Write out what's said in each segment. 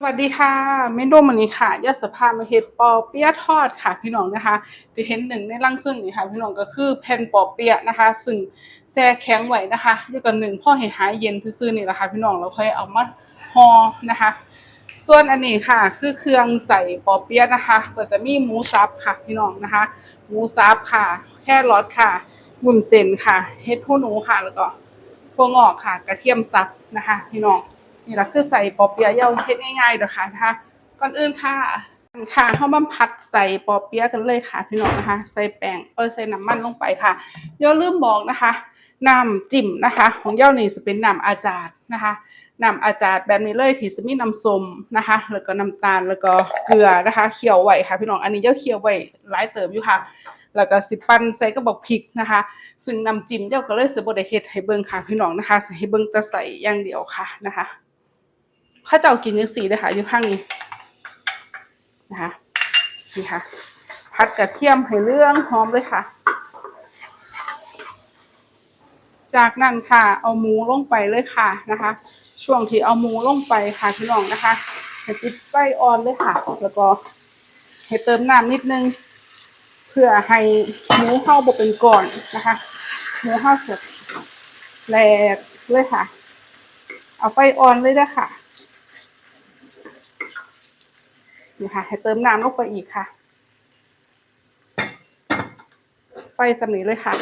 สวัสดีค่ะเมนูมันนี้ค่ะยอดสภามาเห็ดปอเปียทอดค่ะพี่น้องนะคะที่เห็นหนึ่งในร่างซึ่งนี่ค่ะ พี่น้องก็คือแผ่นปอเปียนะคะ ซึ่งแช่แข็งไว้นะคะเดี๋ยวกันหนึ่งพ่อให้หายเย็นซื่อๆนี่แหละค่ะพี่น้องเราค่อยเอามาห่อนะคะ ส่วนอันนี้ค่ะคือเครื่องใส่ปอเปียนะคะ ก็จะมีหมูสับค่ะพี่น้องนะคะ หมูสับค่ะ แค่รสค่ะบุนเส้นค่ะเฮ็ดหูหนูค่ะแล้วก็ถั่วงอกค่ะ กระเทียมสับนะคะ พี่น้อง นี่ละคือใส่ปอเปี๊ยะเย่าเฮ็ดง่ายๆเด้อค่ะนะคะก่อนอื่นค่ะค่ะเฮามาผัดใส่ปอเปี๊ยะกันเลยค่ะพี่น้องนะคะ ใส่แป้งเออใส่น้ำมันลงไปค่ะอย่าลืมบอกนะคะน้ำจิ้มนะคะ ของเย่านี่จะเป็นน้ำอาจารย์นะคะน้ำอาจารย์แบบนี้เลยที่จะมีน้ำส้มนะคะ แล้วก็น้ำตาลแล้วก็เกลือนะคะเคี่ยวไว้ค่ะ พี่น้องอันนี้เย่าเคี่ยวไว้หลายเติมอยู่ค่ะ แล้วก็สิปันใส่กระบอกพริกนะคะ ซึ่งน้ำจิ้มเจ้าก็เลยสิบดเฮ็ดให้เบิ่งค่ะพี่น้องนะคะสิให้เบิ่งแต่ใส่อย่างเดียวค่ะนะคะ ข้าวเจ้ากินยังสีเลยค่ะอยู่ข้างนี้นะคะนี่ค่ะ พัดกระเทียมให้เรื่องหอมเลยค่ะ จากนั้นค่ะ เอาหมูลงไปเลยค่ะนะคะ ช่วงที่เอาหมูลงไปค่ะพี่น้องนะคะให้ปิดไฟอ่อนเลยค่ะ แล้วก็ให้เติมน้ำนิดนึง เพื่อให้หมูเข้าบเป็นก้อนนะคะหมูเข้าเสร็จแหลกเลยค่ะ เอาไฟอ่อนเลยนะค่ะ นี่ค่ะให้เติมน้ำลงไปอีกค่ะไฟสำนีเลยค่ะ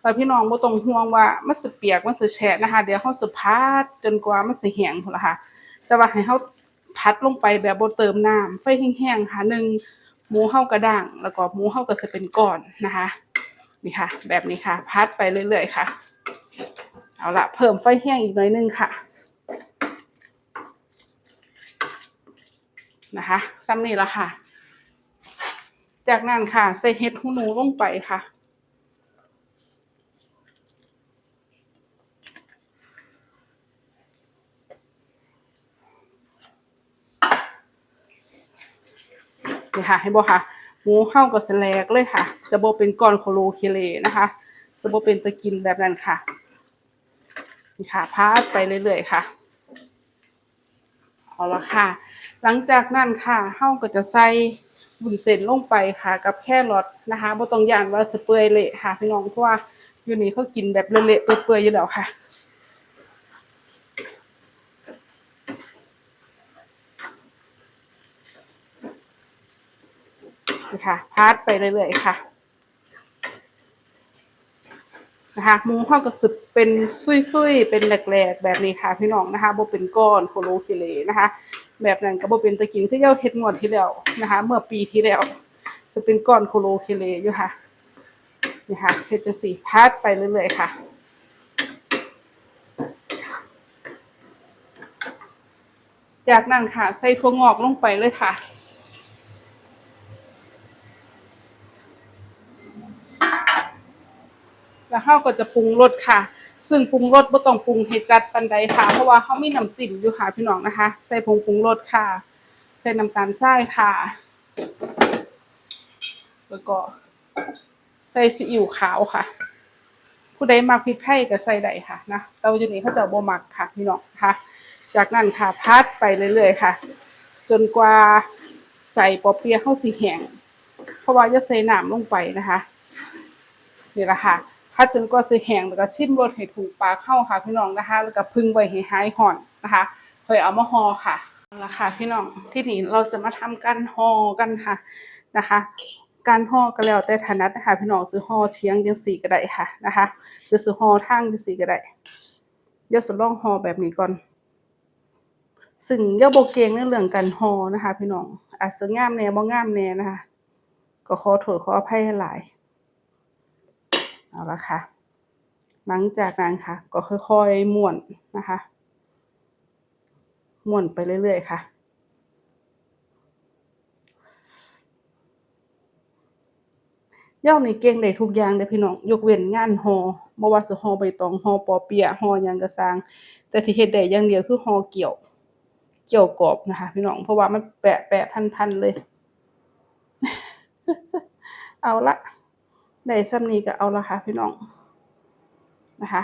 แต่พี่น้องบ่ต้องห่วงว่ามันสิเปียกมันสิแฉะนะคะ เดี๋ยวเขาสิพัดจนกว่ามันสิแห้งพุ่นละค่ะ แต่ว่าให้เขาพัดลงไปแบบบ่เติมน้ำไฟแห้งๆค่ะหนึ่งหมูเฮากระด้าง แล้วก็หมูเฮาก็สิเป็นก้อนนะคะนี่ค่ะ แบบนี้ค่ะ พัดไปเรื่อยๆค่ะ เอาละเพิ่มไฟแห้งอีกหน่อยนึงค่ะ นะคะซ้ำนี่ละค่ะ จากนั้นค่ะ ใส่เห็ดหูหนูลงไปค่ะ นี่ค่ะ ให้บอกค่ะ หมูเข้ากับสแลกเลยค่ะ จะโบเป็นก้อนโคโลเคเลนะคะจะโบเป็นตะกินแบบนั้นค่ะ นี่ค่ะพาดไปเรื่อยๆค่ะ เอาละค่ะ หลังจากนั้นค่ะเฮาก็จะใส่บุญเส้นลงไปค่ะ กับแครอทนะคะบ่ต้องย่านว่าสเปื่อยเละค่ะพี่น้องเพราะว่าอยู่นี่เขากินแบบเละๆเปื่อยๆอยู่แล้วค่ะนะค่ะพาดไปเรื่อยๆค่ะนะคะหมูเฮาก็สึกเป็นซุยๆ เป็นแหลกๆ แบบนี้ค่ะพี่น้องนะคะบ่เป็นก้อนโคโลเคเลนะคะ แบบนั้นก็บ่เป็นตะกินคือเจ้าเฮ็ดงวดที่แล้วนะคะ เมื่อปีที่แล้วจะเป็นก้อนโคโลเคเลอยู่ค่ะนี่ค่ะเฮ็ดจังซี่พาดไปเรื่อยๆค่ะจากนั้นค่ะ ใส่ถั่วงอกลงไปเลยค่ะแล้วเราก็จะปรุงรสค่ะ ซึ่งปรุงรสบ่ต้องปรุงให้จัดปานใดค่ะ เพราะว่าเขามีน้ำจิ้มอยู่ค่ะพี่น้องนะคะ ใส่ผงปรุงรสค่ะ ใส่น้ำตาลทรายค่ะ แล้วก็ใส่ซีอิ๊วขาวค่ะ ผู้ใดมักพริกไทยก็ใส่ได้ค่ะนะแต่ว่าอยู่นี้เขาจะบ่มักค่ะพี่น้องนะคะจากนั้นค่ะพัดไปเรื่อยๆค่ะ จนกว่าใส่ปอเปียะเข้าสีแห้งเพราะว่าจะใส่น้ำลงไปนะคะนี่แหละค่ะ พัดจนกว่าสิแห้งแล้วก็ชิมรสให้ถูกปากเข้าค่ะพี่น้องนะคะ แล้วก็พึ่งไว้ให้หายห่อนนะคะค่อยเอามาห่อค่ะเอาละค่ะพี่น้องที่นี่เราจะมาทำการห่อกันค่ะนะคะ การห่อก็แล้วแต่ถนัดนะคะพี่น้องซื้อห่อเชียงจังสีก็ได้ค่ะนะคะหรือซื้อห่อทางจังสีก็ได้เดี๋ยวจะลองห่อแบบนี้ก่อนซึ่งอย่าบ่เกงในเรื่องการห่อนะคะ พี่น้องอาจจะงามแน่บ่งามแน่นะคะ ก็ขอโทษขออภัยหลาย เอาละค่ะ หลังจากนั้นค่ะ ก็ค่อยๆม้วนนะคะม้วนไปเรื่อยๆค่ะเย่านี่เก่งได้ทุกอย่างเด้พี่น้องยกเว้นงานห่อบ่ว่าสิห่อใบตองห่อปอเปี๊ยะหอหยังก็สร้าง แต่ที่เฮ็ดได้อย่างเดียวคือห่อเกี่ยว เกี่ยวกรอบนะคะ พี่น้องเพราะว่ามันแปะๆพันๆเลย เอาละ ได้ซ้ำนี้ก็เอาละค่ะพี่น้องนะคะ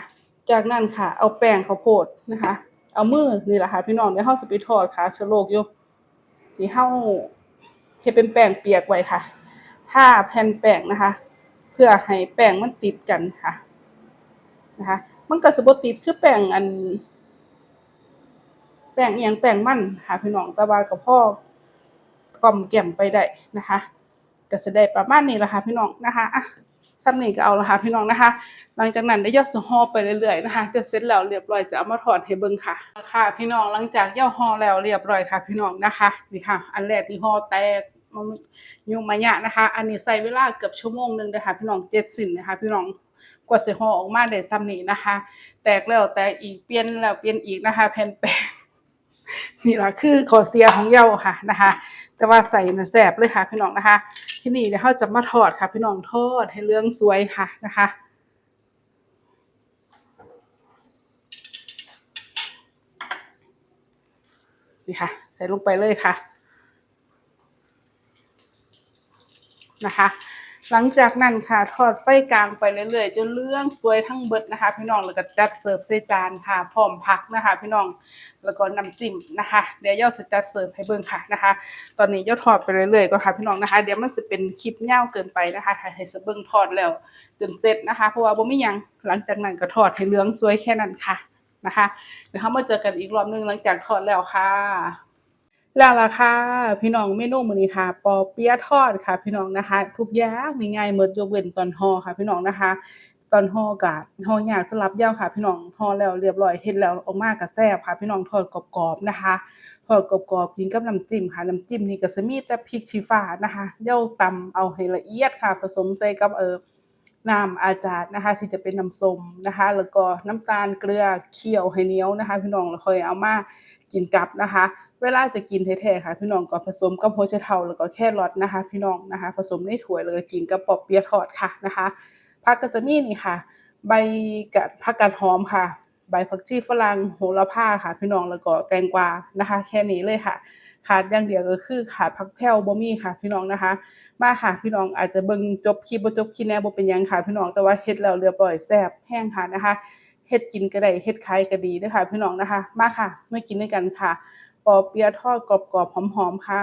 จากนั้นค่ะ เอาแป้งข้าวโพดนะคะ เอามือนี่แหละค่ะพี่น้องเดี๋ยวเราสิไปทอดค่ะเชื้อโรคอยู่ที่เฮาเฮ็ดเป็นแป้งเปียกไว้ค่ะถ้าแผ่นแป้งนะคะ เพื่อให้แป้งมันติดกันค่ะนะคะ มันก็สิบ่ติดคือแป้งอัน แป้งเอิหยังแป้งมันค่ะพี่น้องแต่ว่าก็พอกล่อมแกล้มไปได้นะคะก็สิได้ประมาณนี้ล่ะค่ะพี่น้องนะคะอะ ส่ำนี้ก็เอาละค่ะพี่น้องนะคะ หลังจากนั้นได้ย่อสห่อไปเรื่อยๆนะคะจะเสร็จแล้วเรียบร้อยจะเอามาทอดให้เบิ่งค่ะค่ะ พี่น้องหลังจากย่อห่อแล้วเรียบร้อยค่ะ พี่น้องนะคะนี่ค่ะ อันแรกที่ห่อแตกมันยุ่งมายะนะคะ อันนี้ใช้เวลาเกือบชั่วโมงหนึ่งเด้อค่ะพี่น้องเจ็ดสิ้นนะคะ พี่น้องกว่าสิห่อออกมาได้ซ้ำนี้นะคะ แตกแล้วแตกอีกเปลี่ยนแล้วเปลี่ยนอีกนะคะ แผ่นแป้งนี่แหละคือขอเสียของเย้าค่ะนะคะ แต่ว่าใส่น่ะแสบเลยค่ะพี่น้องนะคะ ที่นี่เดี๋ยวเราจะมาทอดค่ะ พี่น้องทอดให้เรื่องสวยค่ะนะคะนี่ค่ะ ใส่ลงไปเลยค่ะนะคะ หลังจากนั้นค่ะทอดไฟกลางไปเรื่อยๆจนเหลืองสวยทั้งเบิดนะคะ พี่น้องแล้วก็จัดเสิร์ฟใส่จานค่ะพร้อมผักนะคะ พี่น้องแล้วก็น้ำจิ้มนะคะ เดี๋ยวย่อสจัดเสิร์ฟให้เบิ่งค่ะนะคะ ตอนนี้ย่อทอดไปเรื่อยๆก็ค่ะพี่น้องนะคะ เดี๋ยวมันจะเป็นคลิปยาเกินไปนะคะถ้าให้สเบิ่งทอดแล้วจนเสร็จนะคะเพราะว่าบ่มียังหลังจากนั้นก็ทอดให้เหลืองสวยแค่นั้นค่ะนะคะเดี๋ยวเรามาเจอกันอีกรอบหนึงหลังจากทอดแล้วค่ะ แล้วล่ะค่ะพี่น้องเมนูมื้อนี้ค่ะปอเปี๊ยะทอดค่ะ พี่น้องนะคะ ทุกอย่างง่ายหมดยกเว้นตอนห่อค่ะ พี่น้องนะคะ ตอนห่อก็ห่อยากสำหรับเย้าค่ะ พี่น้องห่อแล้วเรียบร้อยเฮ็ดแล้วออกมาก็แซ่บค่ะ พี่น้องทอดกรอบๆนะคะทอดกรอบๆกินกับน้ำจิ้มค่ะน้ำจิ้มนี่ก็สมีแต่พริกชี้ฟ้านะคะเย้าตำเอาให้ละเอียดค่ะ ผสมใส่กับเอ่อน้ำอาจารย์นะคะ ที่จะเป็นน้ำส้มนะคะ แล้วก็น้ำตาลเกลือเคี่ยวให้เหนียวนะคะ พี่น้องแล้วค่อยเอามา กินกับนะคะ เวลาจะกินแท้ๆค่ะ พี่น้องก็ผสมกับหัวไชเทาแล้วก็แครอทนะคะ พี่น้องนะคะ ผสมในถ้วยแล้วก็กินกับปอบเปียทอดค่ะนะคะผักก็จะมีนี่ค่ะ ใบกะผักกาดหอมค่ะ ใบผักชีฝรั่งโหระพาค่ะ พี่น้องแล้วก็แตงกวานะคะ แค่นี้เลยค่ะ ขาดอย่างเดียวก็คือขาดผักแพรวบ่มีค่ะ พี่น้องนะคะ มาค่ะ พี่น้องอาจจะเบิ่งจบคลิปบ่จบคลิปแน่บ่เป็นยังค่ะ พี่น้องแต่ว่าเฮ็ดแล้วเรียบร้อยแซ่บแห้งค่ะนะคะ เฮ็ดกินก็ได้เฮ็ดขายก็ดีเด้อค่ะ พี่น้องนะคะ มาค่ะมากินด้วยกันค่ะปอเปียะทอดกรอบๆหอมๆค่ะ